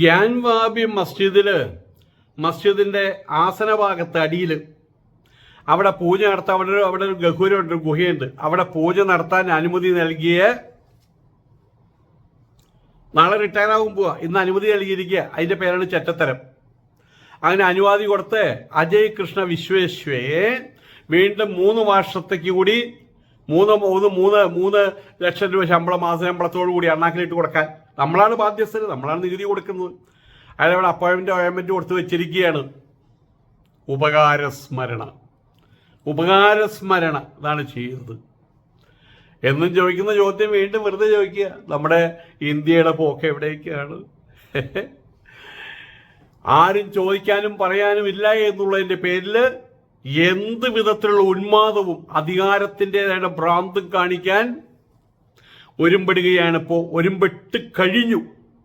ഗ്യാൻവാബി മസ്ജിദിൽ മസ്ജിദിന്റെ ആസനഭാഗത്ത് അടിയിൽ അവിടെ പൂജ നടത്താൻ അവിടെ ഒരു അവിടെ ഒരു ഗഹൂരമുണ്ട് ഒരു ഗുഹയുണ്ട്. അവിടെ പൂജ നടത്താൻ അനുമതി നൽകിയ നാളെ റിട്ടയർ ആകും പോവാ. ഇന്ന് അനുമതി നൽകിയിരിക്കുക. അതിന്റെ പേരാണ് ചെറ്റത്തരം. അങ്ങനെ അനുവാദി കൊടുത്ത് അജയ് കൃഷ്ണ വിശ്വേശ്വയെ വീണ്ടും മൂന്ന് വർഷത്തേക്ക് കൂടി മൂന്ന് മൂന്ന് മൂന്ന് മൂന്ന് ലക്ഷം രൂപ ശമ്പളം മാസ ശമ്പളത്തോടു കൂടി അണ്ണാക്കിലിട്ട് കൊടുക്കാൻ. നമ്മളാണ് ബാധ്യസ്ഥര് നമ്മളാണ് നികുതി കൊടുക്കുന്നത്. അയാളവിടെ അപ്പോയിൻമെന്റ് അപ്പോയിൻമെന്റ് കൊടുത്തു വെച്ചിരിക്കുകയാണ്. ഉപകാരസ്മരണ ഉപകാരസ്മരണ ഇതാണ് ചെയ്യുന്നത്. എന്നും ചോദിക്കുന്ന ചോദ്യം വീണ്ടും വെറുതെ ചോദിക്കുക. നമ്മുടെ ഇന്ത്യയുടെ പോക്ക് എവിടേക്കാണ്? ആരും ചോദിക്കാനും പറയാനും ഇല്ല എന്നുള്ളതിന്റെ പേരിൽ എന്ത് വിധത്തിലുള്ള ഉന്മാദവും അധികാരത്തിന്റെതായ ഭ്രാന്തും കാണിക്കാൻ ഒരുമ്പെടുകയാണ് ഇപ്പോൾ ഒരുമ്പെട്ട് കഴിഞ്ഞു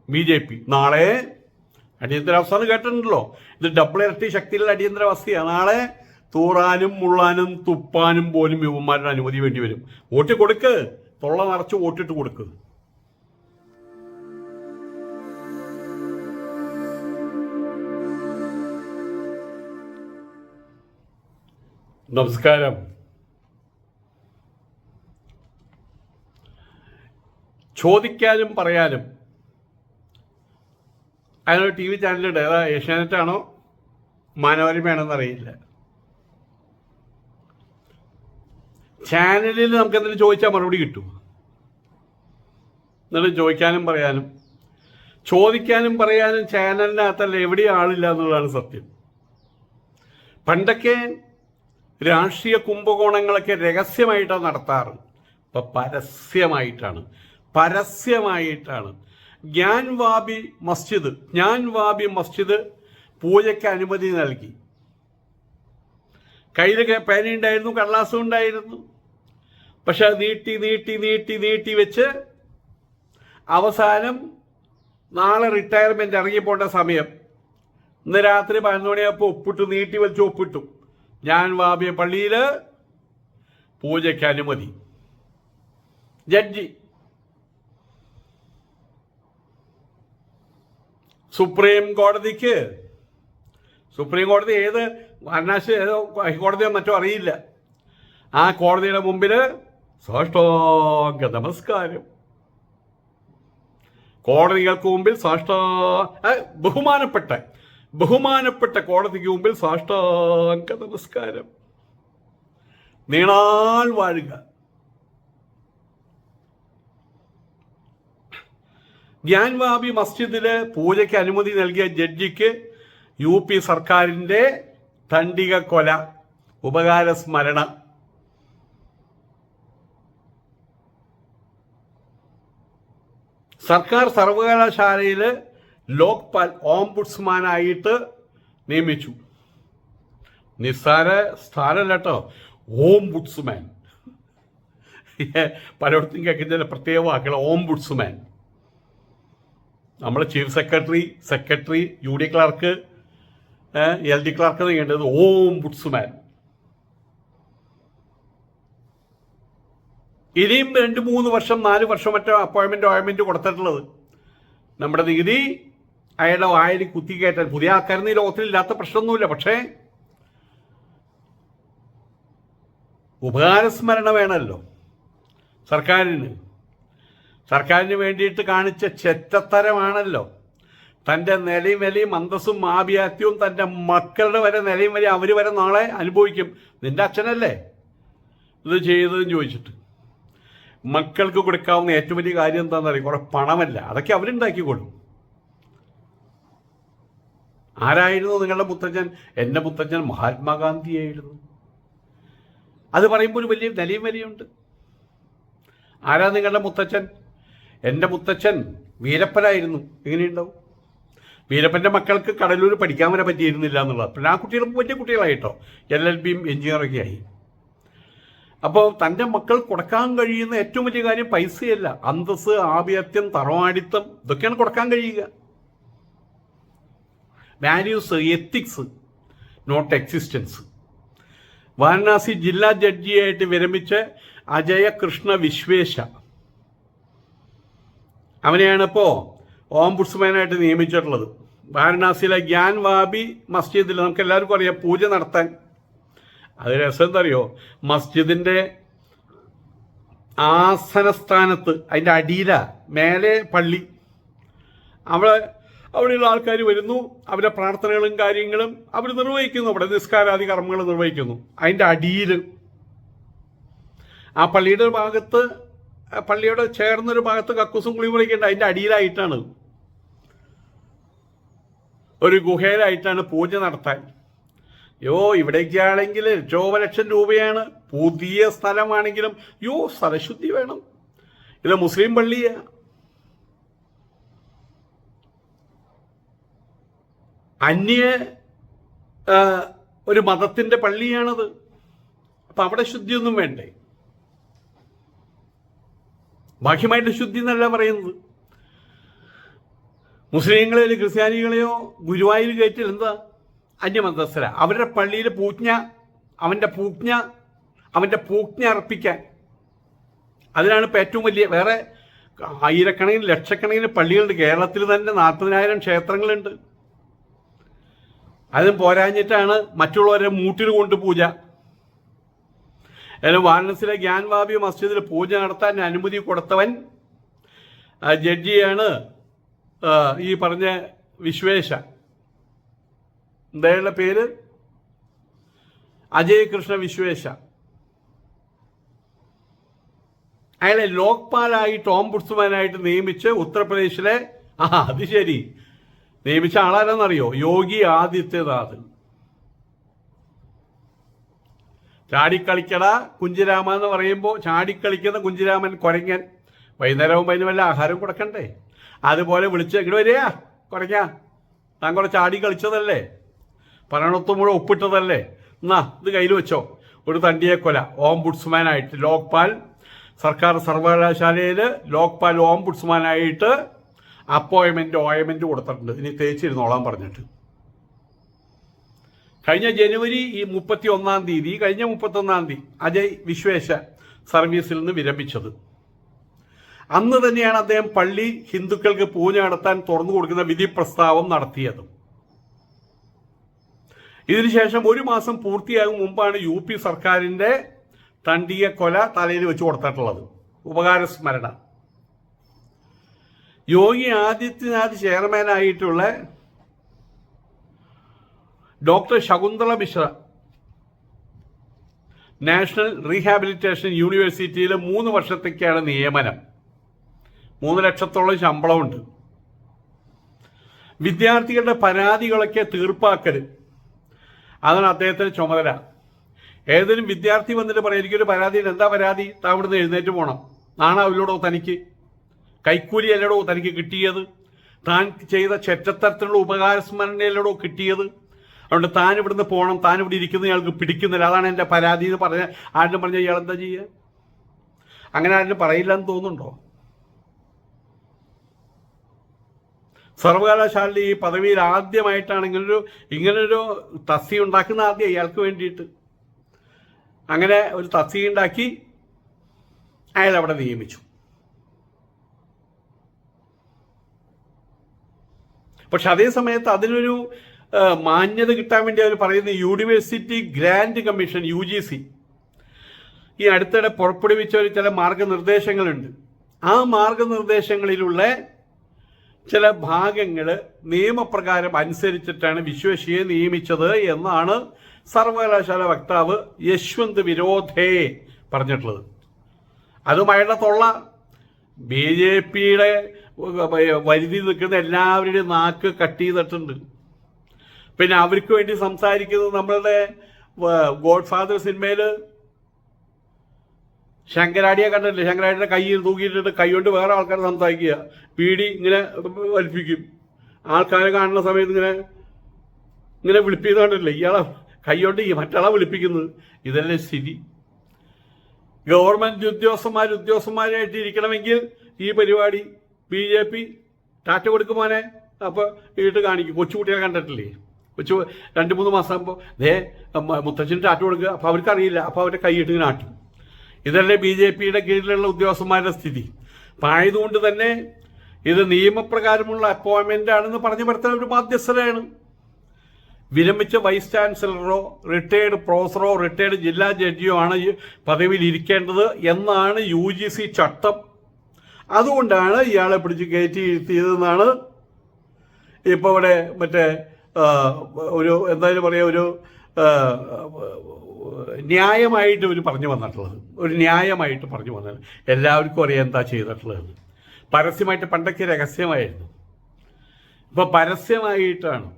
ബി ജെ പി. നാളെ അടിയന്തരാവസ്ഥ കേട്ടിട്ടുണ്ടല്ലോ. ഇത് ഡബിൾ ഇരട്ടി ശക്തിയിലുള്ള അടിയന്തരാവസ്ഥയാണ് നാളെ തൂറാനും മുള്ളാനും തുപ്പാനും പോലും യുവന്മാരുടെ അനുമതി വേണ്ടി വരും. വോട്ട് കൊടുക്ക്. തൊള്ള നിറച്ച് വോട്ടിട്ട് കൊടുക്ക്. നമസ്കാരം. ചോദിക്കാനും പറയാനും. അതിനൊരു ടി വി ചാനലുണ്ട് ഏതാ ഏഷ്യാനെറ്റാണോ മാനവരിമയാണെന്ന് അറിയില്ല. ചാനലിൽ നമുക്ക് എന്തെങ്കിലും ചോദിച്ചാൽ മറുപടി കിട്ടും എന്നിട്ട് ചോദിക്കാനും പറയാനും. ചോദിക്കാനും പറയാനും ചാനലിനകത്തല്ല എവിടെയും ആളില്ല എന്നുള്ളതാണ് സത്യം. പണ്ടൊക്കെ രാഷ്ട്രീയ കുംഭകോണങ്ങളൊക്കെ രഹസ്യമായിട്ടാണ് നടത്താറ്. ഇപ്പൊ പരസ്യമായിട്ടാണ്. പരസ്യമായിട്ടാണ്. ജ്ഞാൻവാബി മസ്ജിദ് ജ്ഞാൻവാബി മസ്ജിദ് പൂജയ്ക്ക് അനുമതി നൽകി. കയ്യിലൊക്കെ പേന ഉണ്ടായിരുന്നു കടലാസും ഉണ്ടായിരുന്നു. പക്ഷെ അത് നീട്ടി നീട്ടി നീട്ടി നീട്ടി വെച്ച് അവസാനം നാളെ റിട്ടയർമെന്റ് ഇറങ്ങിപ്പോണ്ട സമയം. ഇന്ന് രാത്രി പതിനൊന്ന് മണിയാകുമ്പോൾ ഒപ്പിട്ടു നീട്ടി വെച്ച് ഒപ്പിട്ടു ഞാൻ വാബിയ പള്ളിയിൽ പൂജയ്ക്ക് അനുമതി. ജഡ്ജി. സുപ്രീം കോടതിക്ക് സുപ്രീം കോടതി ഏത് അന്നാശ് ഏതോ ഹൈക്കോടതിയോ മറ്റോ അറിയില്ല. ആ കോടതിയുടെ മുമ്പിൽ സാഷ്ടാംഗ നമസ്കാരം. കോടതികൾക്ക് മുമ്പിൽ സാഷ്ടാ ബഹുമാനപ്പെട്ട ബഹുമാനപ്പെട്ട കോടതിക്ക് മുമ്പിൽ സാഷ്ടാംഗ നമസ്കാരം. നീണാൾ വാഴുക. ഗ്യാൻവാബി മസ്ജിദിൽ പൂജയ്ക്ക് അനുമതി നൽകിയ ജഡ്ജിക്ക് യു പി സർക്കാരിന്റെ തണ്ടിക കൊല ഉപകാര സ്മരണ. സർക്കാർ സർവകലാശാലയിൽ ലോക്പാൽ ഓംബുഡ്സ്മാനായിട്ട് നിയമിച്ചു. നിസ്സാര സ്ഥാനമല്ല കേട്ടോ ഓംബുഡ്സ്മാൻ. പലയിടത്തും കേൾക്കുന്ന പ്രത്യേക വാക്കുകൾ ഓംബുഡ്സ്മാൻ. നമ്മൾ chief secretary secretary U D clerk L D clerk ചെയ്യേണ്ടത് ഓം ബുഡ്സ്മാൻ ഇനിയും രണ്ട് മൂന്ന് വർഷം നാല് വർഷം മറ്റോ അപ്പോയിൻമെന്റ് അപ്പോയിൻമെന്റ് കൊടുത്തിട്ടുള്ളത്. നമ്മുടെ നികുതി അയാളുടെ വായിൽ കുത്തിക്കയറ്റാൻ പുതിയ ആൾക്കാരൊന്നും ഈ ലോകത്തിലില്ലാത്ത പ്രശ്നമൊന്നുമില്ല. പക്ഷേ ഉപകാരസ്മരണ വേണമല്ലോ സർക്കാരിന്. സർക്കാരിന് വേണ്ടിയിട്ട് കാണിച്ച ചെറ്റത്തരമാണല്ലോ. തന്റെ നിലയും വിലയും അന്തസ്സും ആഭിയാത്യവും തന്റെ മക്കളുടെ വരെ നിലയും വലിയ അവർ വരെ നാളെ അനുഭവിക്കും. നിന്റെ അച്ഛനല്ലേ? ഇത് ചെയ്തതെന്ന് ചോദിച്ചിട്ട്. മക്കൾക്ക് കൊടുക്കാവുന്ന ഏറ്റവും വലിയ കാര്യം എന്താണെന്ന് അറിയാം കുറെ പണമല്ല. അതൊക്കെ അവരുണ്ടാക്കിക്കൊള്ളും ആരായിരുന്നു നിങ്ങളുടെ മുത്തച്ഛൻ എന്റെ മുത്തച്ഛൻ മഹാത്മാഗാന്ധിയായിരുന്നു. അത് പറയുമ്പോൾ ഒരു വലിയ നിലയും വിലയുണ്ട്. ആരാ നിങ്ങളുടെ മുത്തച്ഛൻ എന്റെ മുത്തച്ഛൻ വീരപ്പനായിരുന്നു. എങ്ങനെയുണ്ടാവും? വീരപ്പന്റെ മക്കൾക്ക് കടലൂർ പഠിക്കാൻ വരെ പറ്റിയിരുന്നില്ല എന്നുള്ളത്. പിന്നെ ആ കുട്ടികൾ വലിയ കുട്ടികളായിട്ടോ? എൽ എൽ ബിയും എഞ്ചിനീയറൊക്കെ ആയി. അപ്പോൾ തന്റെ മക്കൾ കൊടുക്കാൻ കഴിയുന്ന ഏറ്റവും വലിയ കാര്യം പൈസയല്ല. അന്തസ് ആഭിയത്യം തറവാടിത്തം ഇതൊക്കെയാണ് കൊടുക്കാൻ കഴിയുക. Values ethics not existence Varanasi ജില്ലാ ജഡ്ജിയായിട്ട് വിരമിച്ച അജയ കൃഷ്ണ വിശ്വേശ. അവനെയാണ് ഇപ്പോൾ ഓംബുഡ്സ്മാനായിട്ട് നിയമിച്ചിട്ടുള്ളത്. വാരണാസിയിലെ ഗ്യാൻ വാബി മസ്ജിദിൽ നമുക്ക് എല്ലാവർക്കും അറിയാം പൂജ നടത്താൻ. അത് രസം എന്താ അറിയോ മസ്ജിദിന്റെ ആസനസ്ഥാനത്ത് അതിന്റെ അടിയില മേലെ പള്ളി. അവിടെ അവിടെയുള്ള ആൾക്കാർ വരുന്നു അവരെ പ്രാർത്ഥനകളും കാര്യങ്ങളും അവർ നിർവഹിക്കുന്നു അവിടെ നിസ്കാരാദി കർമ്മങ്ങൾ നിർവഹിക്കുന്നു. അതിന്റെ അടിയിൽ ആ പള്ളിയുടെ ഭാഗത്ത് പള്ളിയോട് ചേർന്നൊരു ഭാഗത്ത് കക്കൂസും കുളിമുറിയൊക്കെ ഉണ്ട്. അതിന്റെ അടിയിലായിട്ടാണ്. ഒരു ഗുഹയിലായിട്ടാണ് പൂജ നടത്താൻ. യോ ഇവിടേക്കാണെങ്കിൽ ലക്ഷോപ ലക്ഷം രൂപയാണ്. പുതിയ സ്ഥലമാണെങ്കിലും യോ സ്ഥലശുദ്ധി വേണം. ഇത് മുസ്ലിം പള്ളിയാ. അന്യ ഒരു മതത്തിന്റെ പള്ളിയാണത്. അപ്പൊ അവിടെ ശുദ്ധിയൊന്നും വേണ്ടേ? ബാഹ്യമായിട്ട് ശുദ്ധി എന്നല്ല പറയുന്നത്. മുസ്ലിങ്ങളെയോ ക്രിസ്ത്യാനികളെയോ ഗുരുവായൂർ കയറ്റിൽ എന്താ? അന്യമതസ്ഥര. അവരുടെ പള്ളിയിൽ പൂജ്ഞ അവന്റെ പൂജ്ഞ അവന്റെ പൂജ്ഞ അർപ്പിക്കാൻ. അതിനാണ് ഇപ്പം ഏറ്റവും വലിയ വേറെ ആയിരക്കണക്കിന് ലക്ഷക്കണക്കിന് പള്ളികളുണ്ട്. കേരളത്തിൽ തന്നെ നാൽപ്പതിനായിരം ക്ഷേത്രങ്ങളുണ്ട്. അതും പോരാഞ്ഞിട്ടാണ് മറ്റുള്ളവരെ മൂട്ടിൽ കൊണ്ട് പൂജ. അതിൽ വാരണസിലെ ഗ്യാൻവാബി മസ്ജിദിൽ പൂജ നടത്താൻ അനുമതി കൊടുത്തവൻ ജഡ്ജിയാണ് ഈ പറഞ്ഞ വിശ്വേശ. എന്തായുള്ള പേര്? അജയ് കൃഷ്ണ വിശ്വേശ. അയാളെ ലോക്പാലായി ടോം ബുഡ്സ്മാനായിട്ട് നിയമിച്ച് ഉത്തർപ്രദേശിലെ ആ അത് ശരി. നിയമിച്ച ആളാരെന്നറിയോ? യോഗി ആദിത്യനാഥ് ചാടിക്കളിക്കട കുഞ്ചിരാമ എന്ന് പറയുമ്പോൾ ചാടിക്കളിക്കുന്ന കുഞ്ചിരാമൻ കുരങ്ങൻ. വൈകുന്നേരവും അതിന് വല്ല ആഹാരം കൊടുക്കണ്ടേ? അതുപോലെ വിളിച്ച് ഇങ്ങോട്ട് വരിക കുറയ്ക്ക താൻ കുറെ ചാടി കളിച്ചതല്ലേ? പറയണത്ത് മുഴുവൻ ഒപ്പിട്ടതല്ലേ? എന്നാ ഇത് കയ്യിൽ വെച്ചോ. ഒരു തണ്ടിയെ കൊല. ഓംബുഡ്സ്മാനായിട്ട് ലോക്പാൽ. സർക്കാർ സർവകലാശാലയിൽ ലോക്പാൽ ഓംബുഡ്സ്മാനായിട്ട് അപ്പോയിൻമെന്റ് ഓയിൻമെന്റ് കൊടുത്തിട്ടുണ്ട്. ഇനി തേച്ചിരുന്നോളാൻ പറഞ്ഞിട്ട്. കഴിഞ്ഞ ജനുവരി ഈ മുപ്പത്തി ഒന്നാം തീയതി കഴിഞ്ഞ മുപ്പത്തി ഒന്നാം തീയതി അജയ് വിശ്വേശ സർവീസിൽ നിന്ന് വിരമിച്ചത്. അന്ന് തന്നെയാണ് അദ്ദേഹം പള്ളി ഹിന്ദുക്കൾക്ക് പൂജ നടത്താൻ തുറന്നു കൊടുക്കുന്ന വിധി പ്രസ്താവം നടത്തിയത് ഇതിനുശേഷം ഒരു മാസം പൂർത്തിയാകും മുമ്പാണ് യു പി സർക്കാരിന്റെ തണ്ടിയ കൊല തലയിൽ വെച്ച് കൊടുത്തിട്ടുള്ളത്. ഉപകാരസ്മരണ Yogi Adityanath ചെയർമാനായിട്ടുള്ള doctor Shakuntala Mishra national rehabilitation യൂണിവേഴ്സിറ്റിയിൽ മൂന്ന് വർഷത്തേക്കാണ് നിയമനം. മൂന്ന് ലക്ഷത്തോളം ശമ്പളമുണ്ട്. വിദ്യാർത്ഥികളുടെ പരാതികളൊക്കെ തീർപ്പാക്കൽ അതാണ് അദ്ദേഹത്തിന് ചുമതല. ഏതെങ്കിലും വിദ്യാർത്ഥി വന്നിട്ട് പറയാം എനിക്കൊരു പരാതി എന്താ പരാതി? താവിടുന്ന് എഴുന്നേറ്റ് പോകണം നാണാവില്ലോടോ തനിക്ക്. കൈക്കൂലി അല്ലടോ തനിക്ക് കിട്ടിയത്? താൻ ചെയ്ത ചെറ്റത്തരത്തിലുള്ള ഉപകാരസ്മരണയല്ലടോ കിട്ടിയത്? അതുകൊണ്ട് താൻ ഇവിടുന്ന് പോകണം താൻ ഇവിടെ ഇരിക്കുന്ന ഇയാൾക്ക് പിടിക്കുന്നില്ല. അതാണ് എന്റെ പരാതി എന്ന് പറഞ്ഞ ആരും പറഞ്ഞ ഇയാൾ എന്താ ചെയ്യുക അങ്ങനെ ആരും പറയില്ല എന്ന് തോന്നുന്നുണ്ടോ? സർവകലാശാലയിൽ ഈ പദവിയിൽ ആദ്യമായിട്ടാണ് ഇങ്ങനൊരു ഇങ്ങനൊരു തസ്തി ഉണ്ടാക്കുന്ന ആദ്യം ഇയാൾക്ക് വേണ്ടിയിട്ട്. അങ്ങനെ ഒരു തസ്തി ഉണ്ടാക്കി അയാൾ അവിടെ നിയമിച്ചു. പക്ഷെ അതേ സമയത്ത് അതിനൊരു മാന്യത കിട്ടാൻ വേണ്ടി അവർ പറയുന്ന university grant commission U G C ഈ അടുത്തിടെ പുറപ്പെടുവിച്ച ഒരു ചില മാർഗനിർദ്ദേശങ്ങളുണ്ട്. ആ മാർഗനിർദ്ദേശങ്ങളിലുള്ള ചില ഭാഗങ്ങൾ നിയമപ്രകാരം അനുസരിച്ചിട്ടാണ് വിശ്വശിയെ നിയമിച്ചത് എന്നാണ് സർവകലാശാല വക്താവ് യശ്വന്ത് വിരോധേ പറഞ്ഞിട്ടുള്ളത്. അതുമായിട്ടുള്ള തൊള്ള. ബി ജെ പിയുടെ വരുതി നിൽക്കുന്ന എല്ലാവരുടെയും നാക്ക് കട്ട് ചെയ്തിട്ടുണ്ട്. പിന്നെ അവർക്ക് വേണ്ടി സംസാരിക്കുന്നത് നമ്മളുടെ ഗോഡ് ഫാദർ സിനിമയിൽ ശങ്കരാടിയെ കണ്ടിട്ടില്ലേ? ശങ്കരാടിയുടെ കൈ തൂക്കിയിട്ടിട്ട് കൈ കൊണ്ട് വേറെ ആൾക്കാർ സംസാരിക്കുക. പീടി ഇങ്ങനെ വലിപ്പിക്കും. ആൾക്കാരെ കാണുന്ന സമയത്ത് ഇങ്ങനെ ഇങ്ങനെ വിളിപ്പിക്കുന്നുണ്ടല്ലേ ഇയാളെ കൈ കൊണ്ട് ഈ മറ്റാളെ വിളിപ്പിക്കുന്നത്. ഇതല്ലേ സ്ഥിതി ഗവൺമെന്റ് ഉദ്യോഗസ്ഥന്മാർ ഉദ്യോഗസ്ഥന്മാരായിട്ട് ഇരിക്കണമെങ്കിൽ ഈ പരിപാടി ബി ജെ പി ടാറ്റ കൊടുക്കുമോനെ അപ്പോൾ വീട്ട് കാണിക്കും. കൊച്ചുകുട്ടികളെ കണ്ടിട്ടില്ലേ? കൊച്ചു രണ്ട് മൂന്ന് മാസം ആകുമ്പോൾ ദേ മുത്തച്ഛന് ടാറ്റ കൊടുക്കുക അപ്പോൾ അവർക്കറിയില്ല. അപ്പോൾ അവരുടെ കൈയിട്ട് ആട്ടും. ഇതല്ലേ ബി ജെ പിയുടെ കീഴിലുള്ള ഉദ്യോഗസ്ഥന്മാരുടെ സ്ഥിതി. അപ്പം ആയതുകൊണ്ട് തന്നെ ഇത് നിയമപ്രകാരമുള്ള അപ്പോയിൻമെന്റ് ആണെന്ന് പറഞ്ഞു വരുത്താൻ ഒരു ബാധ്യസ്ഥരാണ്. വിരമിച്ച വൈസ് ചാൻസലറോ റിട്ടയേർഡ് പ്രൊഫസറോ റിട്ടയേർഡ് ജില്ലാ ജഡ്ജിയോ ആണ് പദവിയിൽ ഇരിക്കേണ്ടത് എന്നാണ് യു ചട്ടം. അതുകൊണ്ടാണ് ഇയാളെ പിടിച്ച് കയറ്റി ഇരുത്തിയതെന്നാണ് ഇപ്പോൾ ഇവിടെ മറ്റേ ഒരു എന്തായാലും പറയാ ഒരു ന്യായമായിട്ട് ഇവർ പറഞ്ഞു വന്നിട്ടുള്ളത്. ഒരു ന്യായമായിട്ട് പറഞ്ഞു വന്നത് എല്ലാവർക്കും അറിയാം എന്താ ചെയ്തിട്ടുള്ളത്. പരസ്യമായിട്ട് പണ്ടൊക്കെ രഹസ്യമായിരുന്നു. ഇപ്പൊ പരസ്യമായിട്ടാണ്.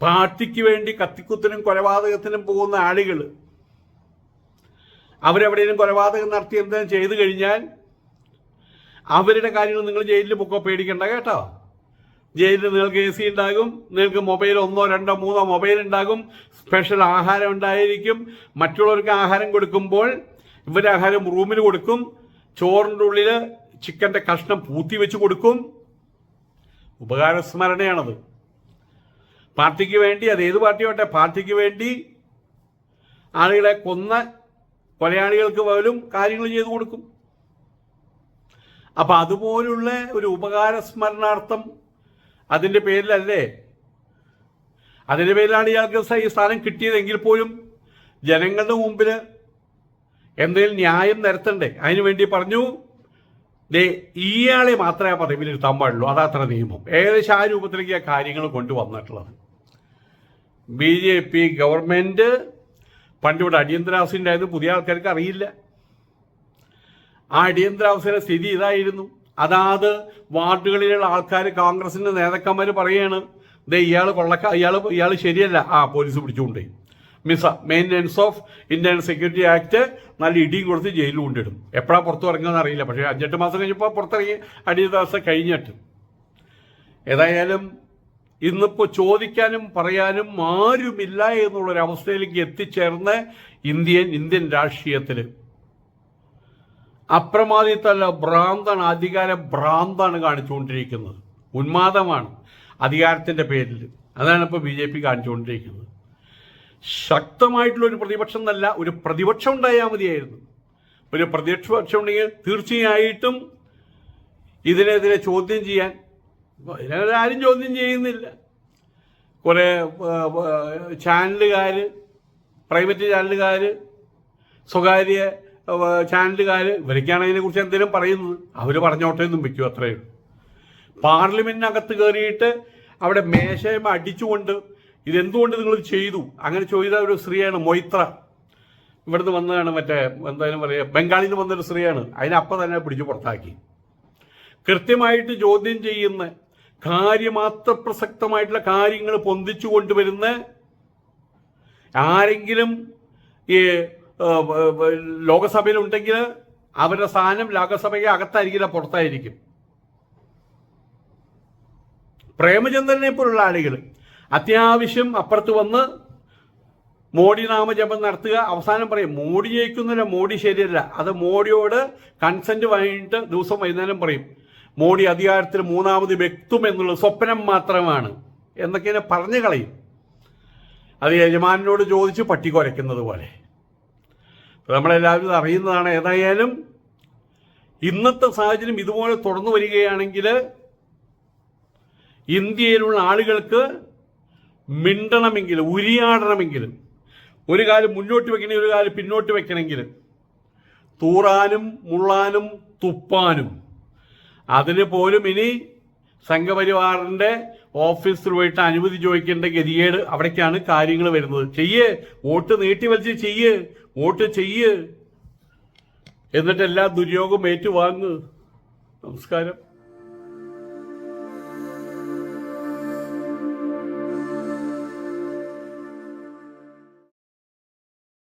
പാർട്ടിക്ക് വേണ്ടി കത്തിക്കുത്തിനും കൊലപാതകത്തിനും പോകുന്ന ആളുകൾ അവരെവിടെയും കൊലപാതകം നടത്തി എന്തെങ്കിലും ചെയ്തു കഴിഞ്ഞാൽ അവരുടെ കാര്യങ്ങൾ നിങ്ങൾ ജയിലിൽ പൊക്കോ പേടിക്കണ്ട കേട്ടോ? ജയിലിൽ നിങ്ങൾക്ക് എ സി ഉണ്ടാകും നിങ്ങൾക്ക് മൊബൈൽ ഒന്നോ രണ്ടോ മൂന്നോ മൊബൈൽ ഉണ്ടാകും സ്പെഷ്യൽ ആഹാരം ഉണ്ടായിരിക്കും. മറ്റുള്ളവർക്ക് ആഹാരം കൊടുക്കുമ്പോൾ ഇവർ ആഹാരം റൂമിൽ കൊടുക്കും ചോറിന്റെ ഉള്ളിൽ ചിക്കന്റെ കഷ്ണം പൂത്തി വെച്ച് കൊടുക്കും. ഉപകാരസ്മരണയാണത് പാർട്ടിക്ക് വേണ്ടി അത് ഏത് പാർട്ടിയോട്ടെ പാർട്ടിക്ക് വേണ്ടി ആളുകളെ കൊന്ന കൊലയാളികൾക്ക് പോലും കാര്യങ്ങൾ ചെയ്തു കൊടുക്കും. അപ്പൊ അതുപോലുള്ള ഒരു ഉപകാര സ്മരണാർത്ഥം അതിന്റെ പേരിലല്ലേ? അതിന്റെ പേരിലാണ് ഇയാൾക്ക് ഈ സ്ഥാനം കിട്ടിയതെങ്കിൽ പോലും ജനങ്ങളുടെ മുമ്പിൽ എന്തെങ്കിലും ന്യായം നിരത്തണ്ടേ? അതിനു വേണ്ടി പറഞ്ഞു ദേ ഇയാളെ മാത്രമേ ആ പദവിയിൽ ഇരുത്താൻ പാടുള്ളൂ. അതത്ര നിയമം. ഏകദേശം ആ രൂപത്തിലേക്ക് ആ കാര്യങ്ങൾ കൊണ്ടുവന്നിട്ടുള്ളത്. ബി ജെ പി ഗവൺമെന്റ് പണ്ടിവിടെ അടിയന്തരാവസ്ഥ ഉണ്ടായത് പുതിയ ആൾക്കാർക്ക് അറിയില്ല. ആ അടിയന്തരാവസ്ഥയുടെ സ്ഥിതി ഇതായിരുന്നു. അതാത് വാർഡുകളിലുള്ള ആൾക്കാർ കോൺഗ്രസിന്റെ നേതാക്കന്മാർ പറയാണ് ദേ ഇയാൾ കൊള്ളക്ക ഇയാൾ ഇയാൾ ശരിയല്ല. ആ police പിടിച്ചുകൊണ്ടേ MISA maintenance of Indian security act നല്ല ഇടിയും കൊടുത്ത് ജയിലിൽ കൊണ്ടിടും. എപ്പോഴാണ് പുറത്തു ഇറങ്ങുമെന്ന് അറിയില്ല. പക്ഷേ അഞ്ചെട്ട് മാസം കഴിഞ്ഞപ്പോൾ പുറത്തിറങ്ങി അടിയന്തരാവസ്ഥ കഴിഞ്ഞിട്ട്. ഏതായാലും ഇന്നിപ്പോൾ ചോദിക്കാനും പറയാനും ആരുമില്ല എന്നുള്ളൊരവസ്ഥയിലേക്ക് എത്തിച്ചേർന്ന് ഇന്ത്യൻ ഇന്ത്യൻ രാഷ്ട്രീയത്തിൽ അപ്രമാദിത്തല്ല ഭ്രാന്താണ് അധികാര ഭ്രാന്താണ് കാണിച്ചുകൊണ്ടിരിക്കുന്നത്. ഉന്മാദമാണ് അധികാരത്തിന്റെ പേരിൽ. അതാണ് ഇപ്പോൾ ബി ജെ പി കാണിച്ചുകൊണ്ടിരിക്കുന്നത്. ശക്തമായിട്ടുള്ള ഒരു പ്രതിപക്ഷം എന്നല്ല ഒരു പ്രതിപക്ഷം ഉണ്ടായാൽ മതിയായിരുന്നു. ഒരു പ്രതിപക്ഷം ഉണ്ടെങ്കിൽ തീർച്ചയായിട്ടും ഇതിനെതിരെ ചോദ്യം ചെയ്യാൻ ആരും ചോദ്യം ചെയ്യുന്നില്ല. കുറേ ചാനലുകാർ പ്രൈവറ്റ് ചാനലുകാർ സ്വകാര്യ ചാനലുകാർ ഇവരൊക്കെയാണ് അതിനെക്കുറിച്ച് എന്തെങ്കിലും പറയുന്നത്? അവർ പറഞ്ഞോട്ടെ എന്നും വയ്ക്കും അത്രയും പാർലമെന്റിനകത്ത് കയറിയിട്ട് അവിടെ മേശയമ അടിച്ചുകൊണ്ട് ഇതെന്തുകൊണ്ട് നിങ്ങൾ ചെയ്തു? അങ്ങനെ ചോദിച്ച ഒരു സ്ത്രീയാണ് മൊയ്ത്ര. ഇവിടുന്ന് വന്നതാണ് മറ്റേ എന്തായാലും പറയുക ബംഗാളിൽ നിന്ന് വന്നൊരു സ്ത്രീയാണ്. അതിനപ്പം തന്നെ പിടിച്ചു പുറത്താക്കി. കൃത്യമായിട്ട് ചോദ്യം ചെയ്യുന്ന കാര്യമാത്ര പ്രസക്തമായിട്ടുള്ള കാര്യങ്ങൾ പൊന്തിച്ചു കൊണ്ടുവരുന്ന ആരെങ്കിലും ഈ ആ, ഉണ്ടെങ്കിൽ അവരുടെ സ്ഥാനം ലോകസഭയ്ക്ക് അകത്തായിരിക്കില്ല പുറത്തായിരിക്കും. പ്രേമചന്ദ്രനെ പോലുള്ള ആളുകൾ അത്യാവശ്യം അപ്പുറത്ത് വന്ന് മോഡി നാമജപം നടത്തുക അവസാനം പറയും മോഡി ജയിക്കുന്നില്ല മോഡി ശരിയല്ല. അത് മോഡിയോട് കൺസെന്റ് വാങ്ങിയിട്ട് ദിവസം വൈകുന്നേരം പറയും മോഡി അധികാരത്തിൽ മൂന്നാമത് വ്യക്തും എന്നുള്ള സ്വപ്നം മാത്രമാണ്. എന്നൊക്കെ പറഞ്ഞു കളയും. അത് യജമാനോട് ചോദിച്ച് പട്ടി കുരയ്ക്കുന്നത് പോലെ. നമ്മളെല്ലാവരും അറിയുന്നതാണ്. ഏതായാലും ഇന്നത്തെ സാഹചര്യം ഇതുപോലെ തുടർന്നു വരികയാണെങ്കിൽ ഇന്ത്യയിലുള്ള ആളുകൾക്ക് മിണ്ടണമെങ്കിൽ ഉരിയാടണമെങ്കിൽ ഒരു കാലം മുന്നോട്ട് വെക്കണമെങ്കിൽ ഒരു കാലം പിന്നോട്ട് വെക്കണമെങ്കിൽ തൂറാനും മുള്ളാനും തുപ്പാനും അതിന് പോലും ഇനി സംഘപരിവാറിന്റെ ഓഫീസിൽ പോയിട്ട് അനുമതി ചോദിക്കേണ്ട ഗതികേട് അവിടേക്കാണ് കാര്യങ്ങൾ വരുന്നത്. ചെയ്യേ. വോട്ട് നീട്ടി വലിച്ച് ചെയ്യ്. വോട്ട് ചെയ്യ്. എന്നിട്ട് ദുര്യോഗം ഏറ്റുവാങ്ങ്. നമസ്കാരം.